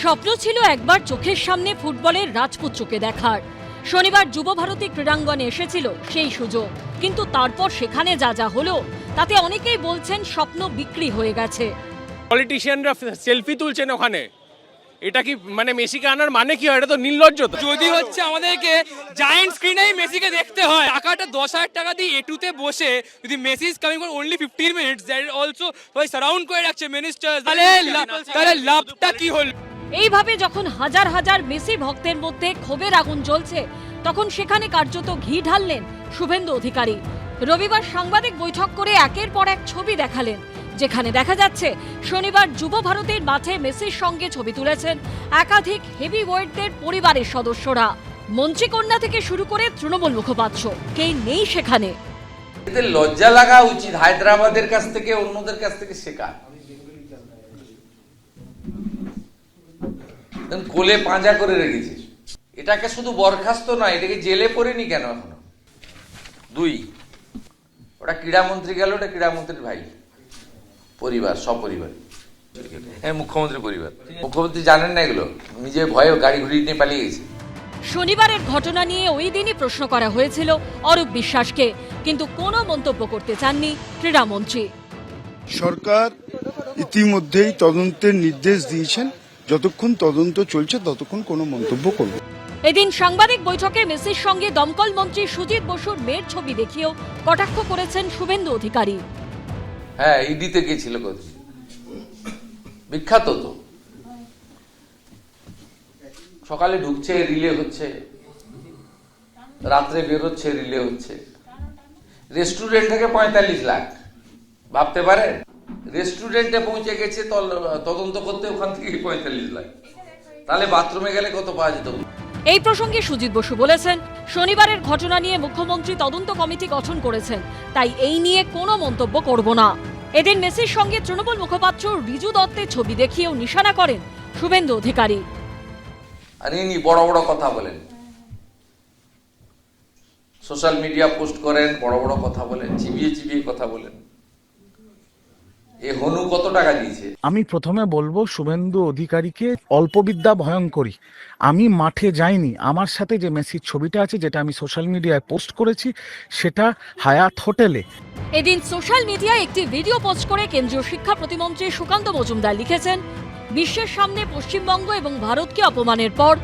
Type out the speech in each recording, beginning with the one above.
স্বপ্ন ছিল একবার চোখের সামনে ফুটবলের রাজপুত্রকে দেখার। শনিবার যুব ভারতী ক্রীড়াঙ্গনে এসেছিল সেই সুযোগ। কিন্তু তারপর সেখানে যা যা হলো তাতে অনেকেই বলছেন স্বপ্ন বিক্রি হয়ে গেছে। পলিটিশিয়ানরা সেলফি তুলছেন ওখানে। এটা কি মানে মেসিকে আনার মানে কি হয়? এটা তো নির্লজ্জ তো। যদি হচ্ছে আমাদেরকে জায়েন্ট স্ক্রিনেই মেসিকে দেখতে হয় টাকাটা দশ হাজার টাকা দিয়ে এটুতে বসে যদি Messi is coming for only fifteen minutes that also সবাই সারাউন্ড করে রাখছে মিনিস্টার তাহলে তাহলে লাভটা কি হলো? এইভাবে যখন হাজার হাজার মেসি ভক্তের মধ্যে ক্ষোভের আগুন জ্বলছে, তখন সেখানে কার্যত ঘি ঢাললেন শুভেন্দু অধিকারী। রবিবার সাংবাদিক বৈঠক করে একের পর এক ছবি দেখালেন, যেখানে দেখা যাচ্ছে, শনিবার যুব ভারতের মাঠে মেসির সঙ্গে ছবি তুলেছেন একাধিক হেভি ওয়েটদের পরিবারের সদস্যরা। মন্ত্রীকন্যা থেকে শুরু করে তৃণমূল মুখপাত্র, কে নেই সেখানে। লজ্জা লাগা উচিত, হায়দ্রাবাদের কাছ থেকে, অন্যদের কাছ থেকে শেখা। কোলে পাঁজা করে রেখেছে এটাকে শুধু বরখাস্ত নয় এটাকে জেলে পড়েনি কেন এখনও? দুই ওটা ক্রীড়ামন্ত্রী গেল ওটা ক্রীড়ামন্ত্রীর ভাই। পরিবার সপরিবার। হ্যাঁ মুখ্যমন্ত্রীর পরিবার। মুখ্যমন্ত্রী জানেন না এগুলো? নিজে ভয়ে গাড়ি ঘুরিয়ে নিয়ে পালিয়ে গেছে। শনিবারের ঘটনা নিয়ে ওই দিনই প্রশ্ন করা হয়েছিল অরূপ বিশ্বাসকে কিন্তু কোনো মন্তব্য করতে চাননি ক্রীড়ামন্ত্রী। সরকার ইতিমধ্যেই তদন্তের নির্দেশ দিয়েছেন। যতক্ষণ তদন্ত চলছে ততক্ষণ কোনো মন্তব্য করব এদিন সাংবাদিক বৈঠকে মেসির সঙ্গে দমকল মন্ত্রী সুজিত বসুর মেয়ের ছবি দেখিয়েও কটাক্ষ করেছেন শুভেন্দু অধিকারী। হ্যাঁ ইডিতে গেছিল বিখ্যাত তো। সকালে ঢুকছে রিলে হচ্ছে। রাত্রে বেরোচ্ছে রিলে হচ্ছে। রেস্টুরেন্ট থেকে পঁয়তাল্লিশ লাখ। ভাবতে পারে রেস্টুরেন্টে পৌঁছে গেছে তদন্ত করতে ওখান থেকে পঁয়তাল্লিশ লাখ। তাহলে বাথরুমে গেলে কত পাওয়া যেত? এই প্রসঙ্গে সুজিত বসু বলেছেন শনিবারের ঘটনা নিয়ে মুখ্যমন্ত্রী তদন্ত কমিটি গঠন করেছেন তাই এই নিয়ে কোনো মন্তব্য করব না। এদিন মেসির সঙ্গে তৃণমূল মুখপাত্র রিজু দত্তের ছবি দেখিয়েও নিশানা করেন শুভেন্দু অধিকারী। আর ইনি বড় বড় কথা বলেন। সোশ্যাল মিডিয়া পোস্ট করেন বড় বড় কথা বলেন চিবিয়ে চিবিয়ে কথা বলেন। এ হনু কত টাকা দিয়েছে? আমি প্রথমে বলব শুভেন্দু অধিকারীকে অল্পবিদ্যা ভয়ঙ্করী আমি মাঠে যাইনি। আমার সাথে যে মেসির ছবিটা আছে যেটা আমি সোশ্যাল মিডিয়ায় পোস্ট করেছি সেটা হায়াত হোটেলে। এদিন সোশ্যাল মিডিয়ায় একটি ভিডিও পোস্ট করে কেন্দ্রীয় শিক্ষা প্রতিমন্ত্রী সুকান্ত মজুমদার লিখেছেন বিশ্বের সামনে পশ্চিমবঙ্গ এবং ভারতকে অপমানের পর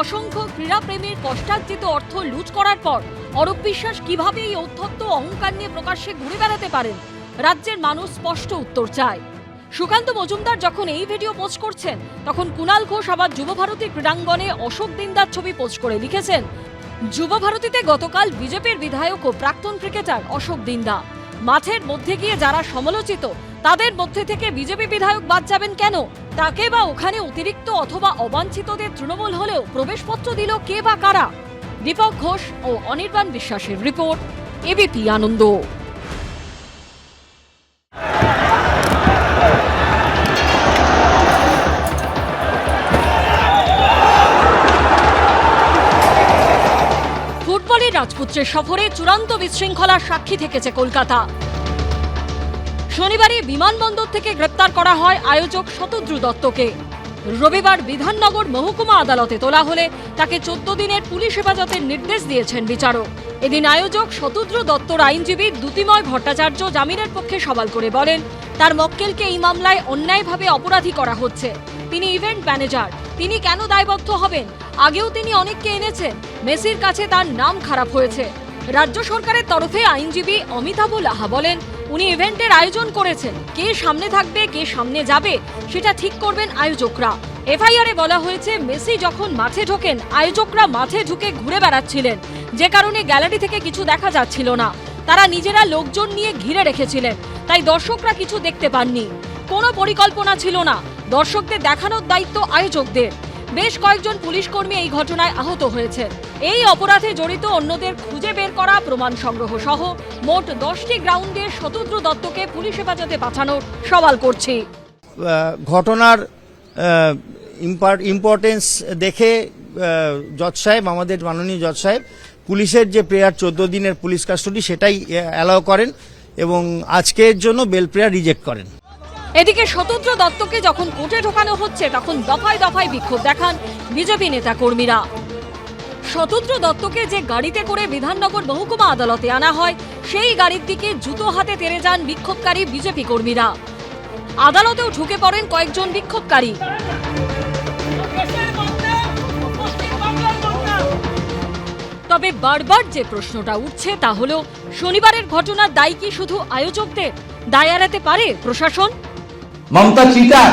অসংখ্য ক্রীড়া ক্রীড়াপ্রেমীর কষ্টার্জিত অর্থ লুট করার পর অরূপ বিশ্বাস কীভাবে এই ঔদ্ধত্য অহংকার নিয়ে প্রকাশ্যে ঘুরে বেড়াতে পারেন? রাজ্যের মানুষ স্পষ্ট উত্তর চায়। সুকান্ত মজুমদার যখন এই ভিডিও পোস্ট করছেন, তখন কুণাল ঘোষ আবার যুবভারতী ক্রীড়াঙ্গনে অশোক দিনদার ছবি পোস্ট করে লিখেছেন, যুব ভারতীতে গতকাল বিজেপির বিধায়ক ও প্রাক্তন ক্রিকেটার অশোক দিন্দা। মাঠের মধ্যে গিয়ে যারা সমালোচিত, তাদের মধ্যে থেকে বিজেপি বিধায়ক বাদ যাবেন কেন? তাকে বা ওখানে অতিরিক্ত অথবা অবাঞ্ছিতদের তৃণমূল হলেও প্রবেশপত্র দিল কে বা কারা? দীপক ঘোষ ও অনির্বাণ বিশ্বাসের রিপোর্ট এবিপি আনন্দ। রাজপুত্রের সফরে চূড়ান্ত বিশৃঙ্খলার সাক্ষী থেকেছে কলকাতা। শনিবারে বিমানবন্দর থেকে গ্রেপ্তার করা হয় আয়োজক শতদ্রু দত্তকে। রবিবার বিধাননগর মহকুমা আদালতে তোলা হলে তাকে চোদ্দ দিনের পুলিশ হেফাজতের নির্দেশ দিয়েছেন বিচারক। এদিন আয়োজক শতদ্রু দত্তর আইনজীবী দ্যুতিময় ভট্টাচার্য জামিনের পক্ষে সওয়াল করে বলেন, তার মক্কেলকে এই মামলায় অন্যায়ভাবে অপরাধী করা হচ্ছে। তিনি ইভেন্ট ম্যানেজার। তিনি কেন দায়বদ্ধ হবেন? আগেও তিনি অনেককে এনেছেন। মেসির কাছে তার নাম খারাপ হয়েছে। রাজ্য সরকারের তরফে আইনজীবী অমিতাভ লাহা বলেন, উনি ইভেন্টের আয়োজন করেছেন। কে সামনে থাকবে, কে সামনে যাবে, সেটা ঠিক করবেন আয়োজকরা। এফআইআরে বলা হয়েছে, মেসি যখন মাঠে ঢোকেন, আয়োজকরা মাঠে ঢুকে ঘুরে বেড়াচ্ছিলেন। যে কারণে গ্যালারি থেকে কিছু দেখা যাচ্ছিল না। তারা নিজেরা লোকজন নিয়ে ঘিরে রেখেছিলেন। তাই দর্শকরা কিছু দেখতে পাননি। কোনো পরিকল্পনা ছিল না। দর্শকদের দেখানোর দায়িত্ব আয়োজকদের। বেশ কয়েকজন পুলিশ কর্মী এই ঘটনায় আহত হয়েছে। এই অপরাধে জড়িত অন্যদের খুঁজে বের করা, প্রমাণ সংগ্রহ সহ মোট দশটি গ্রাউন্ডে শতদ্র দত্তকে পুলিশ হেফাজতে পাঠানোর সওয়াল করছি। ঘটনার ইম্পর্টেন্স দেখে জজ সাহেব, আমাদের মাননীয় জজ সাহেব, পুলিশের যে প্রেয়ার চোদ্দ দিনের পুলিশ কাস্টডি, সেটাই অ্যালাউ করেন এবং আজকের জন্য বেল প্রেয়ার রিজেক্ট করেন। এদিকে স্বতন্ত্র দত্তকে যখন কোর্টে ঢোকানো হচ্ছে, তখন দফায় দফায় বিক্ষোভ দেখান বিজেপি নেতা কর্মীরা স্বতন্ত্র দত্তকে যে গাড়িতে করে বিধাননগর মহকুমা আদালতে আনা হয়, সেই গাড়ির দিকে জুতো হাতে তেরে যান বিক্ষোভকারী বিজেপি কর্মীরা। আদালতেও ঢুকে পড়েন কয়েকজন বিক্ষোভকারী। তবে বারবার যে প্রশ্নটা উঠছে তা হলো, শনিবারের ঘটনার দায় কি শুধু আয়োজকদের, দায় এড়াতে পারে প্রশাসন? মমতা চিটার,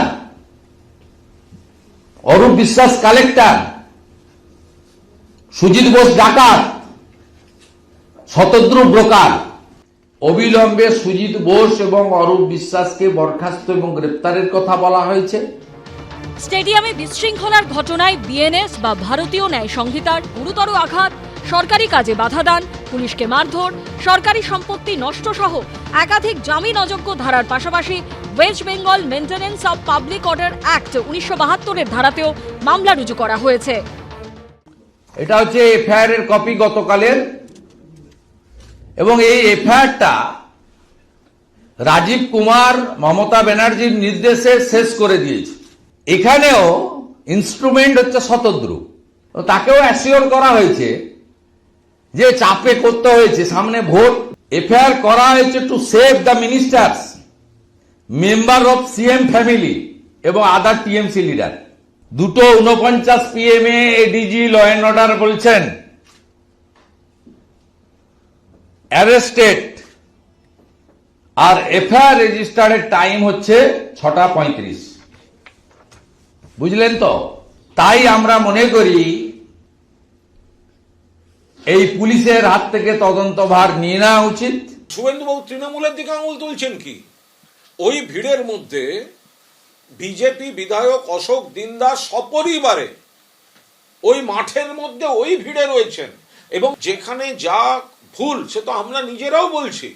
অরূপ বিশ্বাস কালেক্টর, সুজিত বোস ডাকাত শতদ্রু ব্রোকার। অবিলম্বে সুজিত বোস এবং অরূপ বিশ্বাসকে বরখাস্ত এবং গ্রেপ্তারের কথা বলা হয়েছে। স্টেডিয়ামে বিশৃঙ্খলার ঘটনায় বিএনএস বা ভারতীয় ন্যায় সংহিতার গুরুতর আঘাত সরকারি কাজে বাধা দান, পুলিশকে মারধর, সরকারি সম্পত্তি নষ্ট সহ একাধিক জামিন অযোগ্য ধারার পাশাপাশি West Bengal maintenance of public order act উনিশশো বাহাত্তরের ধারাতেও মামলা রুজু করা হয়েছে। এটা হচ্ছে এফআইআর এর কপি গতকালের। এবং এই এফআইআরটা রাজীব কুমার, মমতা ব্যানার্জির নির্দেশে শেষ করে দিয়েছে। এখানেও ইনস্ট্রুমেন্ট হচ্ছে শতদ্রু তাকেও অ্যাসিওর করা হয়েছে যে চাপে করতে হয়েছে, সামনে ভোট। এফআইআর করা হয়েছে to save the ministers member of CM family এবং আদার টিএমসি লিডার দুটো উনপঞ্চাশ পিএম এ এডিজি ল অ্যান্ড অর্ডার বলছেন। অ্যারেস্টেড আর এফআইআর রেজিস্টার্ডের টাইম হচ্ছে ছটা পঁয়ত্রিশ। বুঝলেন তো? তাই আমরা মনে করি এই পুলিশের হাত থেকে তদন্তভার নিয়ে নেওয়া উচিত। শুভেন্দুবাবু তৃণমূলের দিকে আঙুল তুলছেন কি? ওই ভিড়ের মধ্যে বিজেপি বিধায়ক অশোক দিনদাস সপরিবারে ওই মাঠের মধ্যে ওই ভিড়ে রয়েছেন এবং যেখানে যা ভুল, সে তো আমরা নিজেরাও বলছি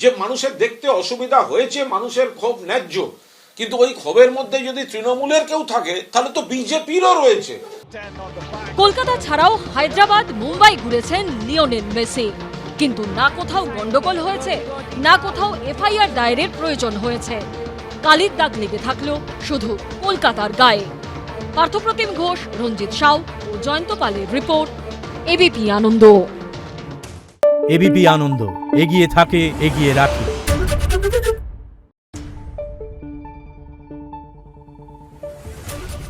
যে মানুষের দেখতে অসুবিধা হয়েছে, মানুষের ক্ষোভ ন্যায্য। কিন্তু ওই ক্ষোভের মধ্যে যদি তৃণমূলের কেউ থাকে তাহলে তো বিজেপিরও রয়েছে। কলকাতা ছাড়াও হায়দ্রাবাদ মুম্বাই ঘুরেছেন লিওনেল মেসি। কিন্তু না কোথাও গন্ডগোল হয়েছে না কোথাও এফআইআর দায়েরের প্রয়োজন হয়েছে। কালির দাগ লেগে থাকল শুধু কলকাতার গায়ে। পার্থপ্রতিম ঘোষ রঞ্জিত সাউ ও জয়ন্ত পালের report ABP Ananda. ABP Ananda এগিয়ে থাকে এগিয়ে রাখে।